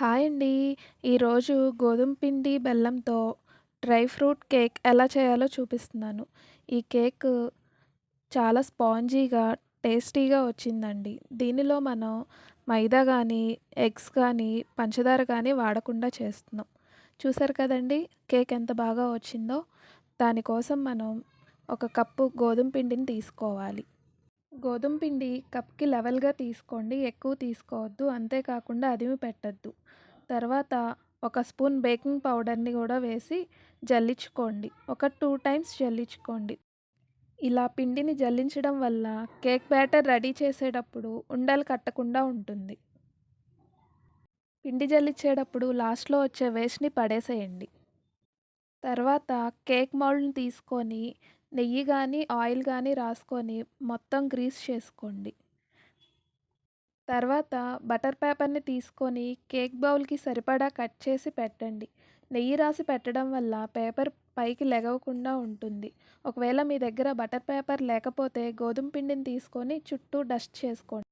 Hi అండి. ఈరోజు గోధుమ పిండి, బెల్లంతో డ్రై ఫ్రూట్ కేక్ ఎలా చేయాలో చూపిస్తున్నాను. ఈ కేక్ చాలా స్పాంజీగా, టేస్టీగా వచ్చిందండి. దీనిలో మనం మైదా కానీ ఎగ్స్ కానీ పంచదార కానీ వాడకుండా చేస్తున్నాం. చూసారు కదండీ! కేక్ ఎంత బాగా వచ్చిందో. దానికోసం మనం ఒక కప్పు గోధుమ పిండిని తీసుకోవాలి. గోధుమ పిండి కప్‌కి లెవెల్‌గా తీసుకోండి. ఎక్కువ తీసుకోవద్దు. అంతేకాకుండా అదిమి పెట్టొద్దు. తర్వాత ఒక స్పూన్ బేకింగ్ పౌడర్‌ని కూడా వేసి జల్లించుకోండి. ఒక టూ టైమ్స్ జల్లించుకోండి. ఇలా పిండిని జల్లించడం వల్ల కేక్ బ్యాటర్ రెడీ చేసేటప్పుడు ఉండలు కట్టకుండా ఉంటుంది. పిండి జల్లించేటప్పుడు లాస్ట్‌లో వచ్చే వేస్ట్‌ని పడేసేయండి. తర్వాత కేక్ మౌల్డ్‌ని తీసుకొని నెయ్యి కానీ ఆయిల్ కానీ రాసుకొని మొత్తం గ్రీస్ చేసుకోండి. తర్వాత బటర్ పేపర్‌ని తీసుకొని కేక్ బౌల్‌కి సరిపడా కట్ చేసి పెట్టండి. నెయ్యి రాసి పెట్టడం వల్ల పేపర్ పైకి లెగవకుండా ఉంటుంది. ఒకవేళ మీ దగ్గర బటర్ పేపర్ లేకపోతే గోధుమ పిండిని తీసుకొని చుట్టూ డస్ట్ చేసుకోండి.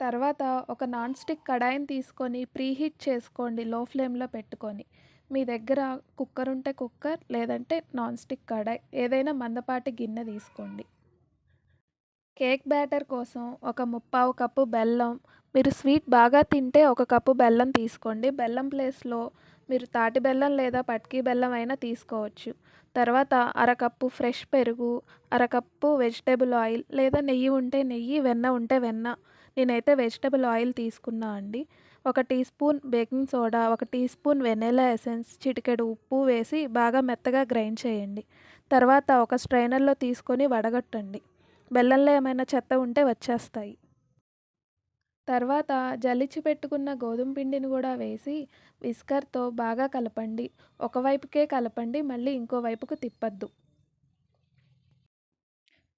తర్వాత ఒక నాన్ స్టిక్ కడాయిని తీసుకొని ప్రీహీట్ చేసుకోండి లో ఫ్లేమ్‌లో పెట్టుకొని. మీ దగ్గర కుక్కర్ ఉంటే కుక్కర్ లేదంటే నాన్ స్టిక్ కడాయి ఏదైనా మందపాటి గిన్నె తీసుకోండి. కేక్ బ్యాటర్ కోసం ఒక ముప్పావు కప్పు బెల్లం మీరు స్వీట్ బాగా తింటే ఒక కప్పు బెల్లం తీసుకోండి. బెల్లం ప్లేస్‌లో మీరు తాటి బెల్లం లేదా పటికి బెల్లం అయినా తీసుకోవచ్చు. తర్వాత అరకప్పు ఫ్రెష్ పెరుగు, అరకప్పు వెజిటేబుల్ ఆయిల్ లేదా నెయ్యి ఉంటే నెయ్యి, వెన్న ఉంటే వెన్న. నేనైతే వెజిటేబుల్ ఆయిల్ తీసుకున్నా అండి. ఒక టీ స్పూన్ బేకింగ్ సోడా, ఒక టీ స్పూన్ వెనీలా ఎసెన్స్, చిటికెడు ఉప్పు వేసి బాగా మెత్తగా గ్రైండ్ చేయండి. తర్వాత ఒక స్ట్రైనర్‌లో తీసుకొని వడగట్టండి. బెల్లంలో ఏమైనా చెత్త ఉంటే వచ్చేస్తాయి. తర్వాత జల్లిచి పెట్టుకున్న గోధుమ పిండిని కూడా వేసి విస్కర్‌తో బాగా కలపండి. ఒకవైపుకే కలపండి. మళ్ళీ ఇంకోవైపుకు తిప్పద్దు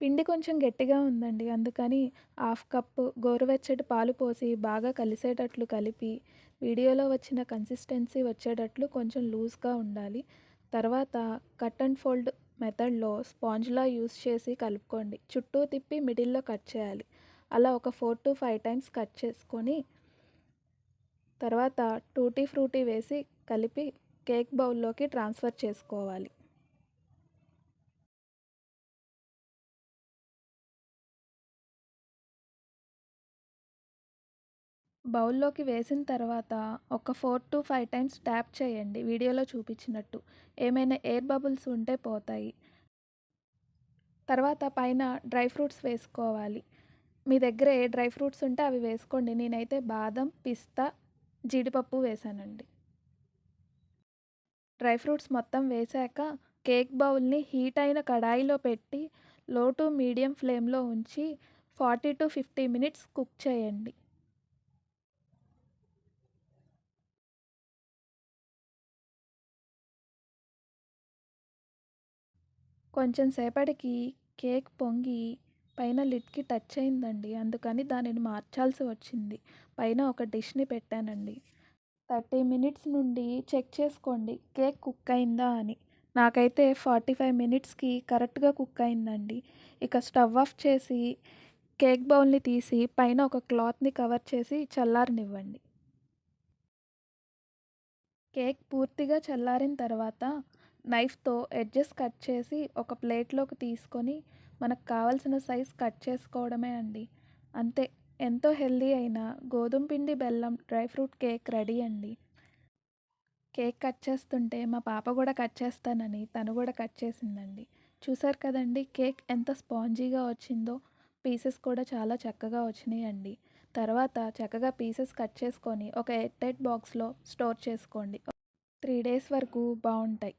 పిండి కొంచెం గట్టిగా ఉందండి. అందుకని హాఫ్ కప్పు గోరువెచ్చటి పాలు పోసి బాగా కలిసేటట్లు కలిపి వీడియోలో వచ్చిన కన్సిస్టెన్సీ వచ్చేటట్లు కొంచెం లూజ్‌గా ఉండాలి. తర్వాత కట్ అండ్ ఫోల్డ్ మెథడ్‌లో స్పాంజ్‌లా యూస్ చేసి కలుపుకోండి. చుట్టూ తిప్పి మిడిల్‌లో కట్ చేయాలి. అలా ఒక 4-5 టైమ్స్ కట్ చేసుకొని తర్వాత టూటీ ఫ్రూటీ వేసి కలిపి కేక్ బౌల్‌లోకి ట్రాన్స్‌ఫర్ చేసుకోవాలి. బౌల్‌లోకి వేసిన తర్వాత ఒక 4-5 టైమ్స్ ట్యాప్ చేయండి వీడియోలో చూపించినట్టు. ఏమైనా ఎయిర్ బబుల్స్ ఉంటే పోతాయి. తర్వాత పైన డ్రై ఫ్రూట్స్ వేసుకోవాలి. మీ దగ్గర ఏ డ్రై ఫ్రూట్స్ ఉంటే అవి వేసుకోండి. నేనైతే బాదం, పిస్తా, జీడిపప్పు వేశానండి. డ్రై ఫ్రూట్స్ మొత్తం వేశాక కేక్ బౌల్‌ని హీట్ అయిన కడాయిలో పెట్టి లో టు మీడియం ఫ్లేమ్‌లో ఉంచి 40-50 మినిట్స్ కుక్ చేయండి. కొంచెం సేపటికి కేక్ పొంగి పైన లిడ్‌కి టచ్ అయిందండి. అందుకని దానిని మార్చాల్సి వచ్చింది. పైన ఒక డిష్‌ని పెట్టానండి. 30 మినిట్స్ నుండి చెక్ చేసుకోండి కేక్ కుక్ అయిందా అని. నాకైతే 45 మినిట్స్‌కి కరెక్ట్‌గా కుక్ అయిందండి. ఇక స్టవ్ ఆఫ్ చేసి కేక్ బౌల్‌ని తీసి పైన ఒక క్లాత్‌ని కవర్ చేసి చల్లారనివ్వండి. కేక్ పూర్తిగా చల్లారిన తర్వాత నైఫ్‌తో ఎడ్జెస్ కట్ చేసి ఒక ప్లేట్‌లోకి తీసుకొని మనకు కావాల్సిన సైజ్ కట్ చేసుకోవడమే అండి. అంతే ఎంతో హెల్దీ అయిన గోధుమ పిండి, బెల్లం డ్రై ఫ్రూట్ కేక్ రెడీ అండి. కేక్ కట్ చేస్తుంటే మా పాప కూడా కట్ చేస్తానని తను కూడా కట్ చేసిందండి. చూసారు కదండీ కేక్ ఎంత స్పాంజీగా వచ్చిందో. పీసెస్ కూడా చాలా చక్కగా వచ్చినాయండి. తర్వాత చక్కగా పీసెస్ కట్ చేసుకొని ఒక ఎయిర్ టైట్ బాక్స్‌లో స్టోర్ చేసుకోండి. త్రీ డేస్ వరకు బాగుంటాయి